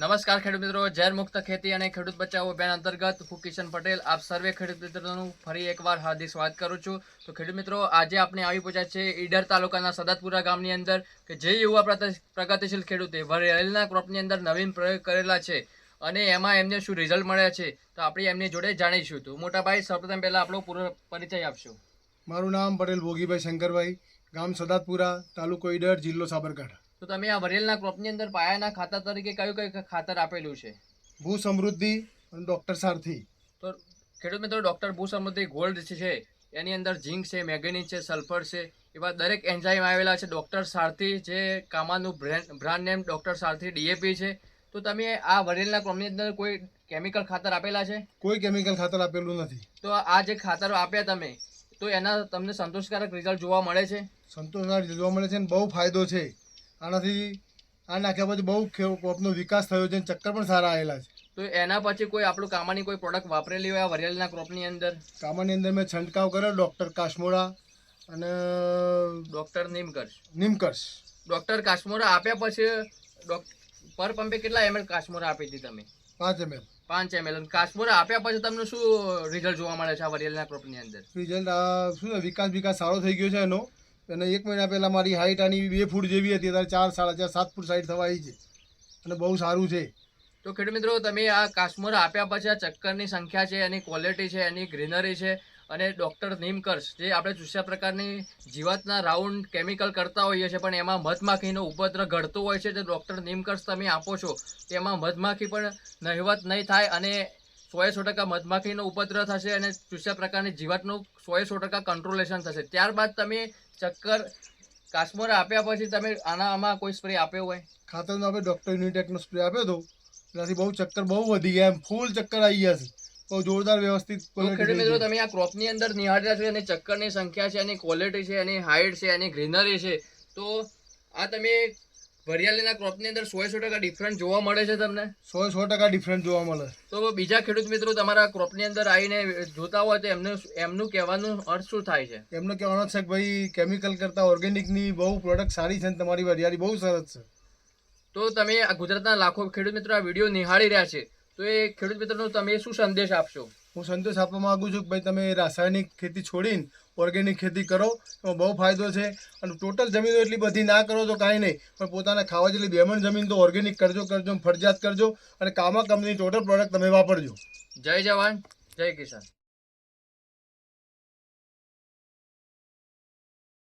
નમસ્કાર ખેડૂત મિત્રો, ઝેર મુક્ત ખેતી અને ખેડૂત બચાવો અભિયાન અંતર્ગત હું કિશન પટેલ, આપ સર્વે ખેડૂત મિત્રોનું ફરી એકવાર હાર્દિક સ્વાગત કરું છું. તો ખેડૂત મિત્રો, આજે આપણે આવી પહોંચ્યા છે ઈડર તાલુકાના સદાતપુરા ગામની અંદર કે જે યુવા પ્રગતિ- પ્રગતિશીલ ખેડૂતે વરેલના ક્રોપની અંદર નવીન પ્રયોગ કરેલા છે અને એમાં એમને શું રિઝલ્ટ મળ્યા છે તો આપણે એમની જોડે જાણીશું. તો મોટાભાઈ, સૌપ્રથમ પહેલાં આપણો પૂરો પરિચય આપશો. મારું નામ પટેલ ભોગીભાઈ શંકરભાઈ, ગામ સદાતપુરા, તાલુકો ઈડર, જિલ્લો સાબરકાંઠા. તો તમે આ વરેલના ક્રોપની અંદર પાયાના ખાતર તરીકે કયું કયું ખાતર આપેલું છે? ભૂ સમૃદ્ધિ અને ડૉક્ટર સારથી. તો ખેડૂત મિત્રો ડૉક્ટર ભૂ સમૃદ્ધિ ગોલ્ડ છે એની અંદર ઝીંક છે મેગ્નેઝિયમ છે સલ્ફર છે એવા દરેક એન્ઝાઇમ આવેલા છે. ડૉક્ટર સારથી જે કામાનું brand brand name doctor Sarathi DAP છે. તો તમે આ વરેલના ક્રોપની અંદર કોઈ કેમિકલ ખાતર આપેલા છે? કોઈ કેમિકલ ખાતર આપેલું નથી. તો આ જે ખાતરો આપ્યા તમે તો એના તમને સંતોષકારક રિઝલ્ટ જોવા મળે છે? સંતોષકારક જોવા મળે છે અને બહુ ફાયદો છે. આનાથી આ નાખ્યા પછી બહુ કોપનો વિકાસ થયો છે ચક્કર પણ સારા આવેલા છે. તો એના પછી કોઈ આપણું કામાની કોઈ પ્રોડક્ટ વાપરેલી હોય આ વરેલના ક્રોપની અંદર? કામાની અંદર મેં છંટકાવ કર્યો ડૉક્ટર કાશમોડા અને ડૉક્ટર નિમકર્ષ. નિમકર્ષ. ડૉક્ટર કાશ્મોરા આપ્યા પછી પર પંપે કેટલા એમએલ કાશ્મોરા આપી હતી તમે? પાંચ એમએલ પાંચ એમએલ કાશ્મોરા આપ્યા પછી તમને શું રિઝલ્ટ જોવા મળે છે આ વરિયલના ક્રોપની અંદર? રિઝલ્ટ શું વિકાસ વિકાસ સારો થઈ ગયો છે એનો. અને એક મહિના પહેલાં મારી હાઇટ આની બે ફૂટ જેવી હતી. અત્યારે ચાર, સાડા ચાર, સાત ફૂટ સાઈડ થવા આવી છે. અને બહુ સારું છે. તો ખેડૂત મિત્રો, તમે આ કાશ્મોરા આપ્યા પછી આ ચક્કરની સંખ્યા છે, એની ક્વોલિટી છે, એની ગ્રીનરી છે અને ડૉક્ટર નીમકર્ષ, જે આપણે ચૂસ્યા પ્રકારની જીવાતના રાઉન્ડ કેમિકલ કરતા હોઈએ છીએ, પણ એમાં મધમાખીનો ઉપદ્ર ઘડતો હોય છે જે ડૉક્ટર નીમકર્ષ તમે આપો છો તેમાં મધમાખી પણ નહિવત નહીં થાય અને સોએ સો ટકા મધમાખીનો ઉપદ્ર થશે અને ચૂસ્યા પ્રકારની જીવાતનું સોએ સો ટકા કંટ્રોલેશન થશે. ત્યારબાદ તમે ચક્કર કાશ્મોર આપ્યા પછી તમે આના આમાં કોઈ સ્પ્રે આપ્યો હોય? ખાતરનો આપણે ડૉક્ટર યુનિટેકનો સ્પ્રે આપ્યો હતો એનાથી બહુ ચક્કર બહુ વધી ગયા એમ. ફૂલ ચક્કર આવી ગયા છે. બહુ જોરદાર વ્યવસ્થિત ખેડૂત મિત્રો તમે આ ક્રોપની અંદર નિહાળ્યા છો એની ચક્કરની સંખ્યા છે એની ક્વોલિટી છે એની હાઇટ છે એની ગ્રીનરી છે. તો આ તમે વરિયાળીના ક્રોપની અંદર સો સો ટકા ડિફરન્ટ જોવા મળે છે તમને? સો સો ટકા ડિફરન્ટ જોવા મળે. તો બીજા ખેડૂત મિત્રો તમારા ક્રોપની અંદર આવીને જોતા હોય તો એમનું એમનું કહેવાનું અર્થ શું થાય છે? એમનું કહેવાનો છે કે ભાઈ કેમિકલ કરતાં ઓર્ગેનિકની બહુ પ્રોડક્ટ સારી છે અને તમારી વરિયાળી બહુ સરસ છે. તો તમે આ ગુજરાતના લાખો ખેડૂત મિત્રો આ વીડિયો નિહાળી રહ્યા છે. તો એ ખેડૂત મિત્રોનો તમે શું સંદેશ આપશો? હું સંતોષ આપવા માગું છું કે ભાઈ તમે રાસાયણિક ખેતી છોડીને ઓર્ગેનિક ખેતી કરો. એમાં બહુ ફાયદો છે અને ટોટલ જમીનો એટલી બધી ના કરો તો કાંઈ નહીં, પણ પોતાના ખાવા જેટલી બેમણ જમીન તો ઓર્ગેનિક કરજો કરજો ફરજિયાત કરજો અને કામા કંપની ટોટલ પ્રોડક્ટ તમે વાપરજો. જય જવાન, જય કિસાન.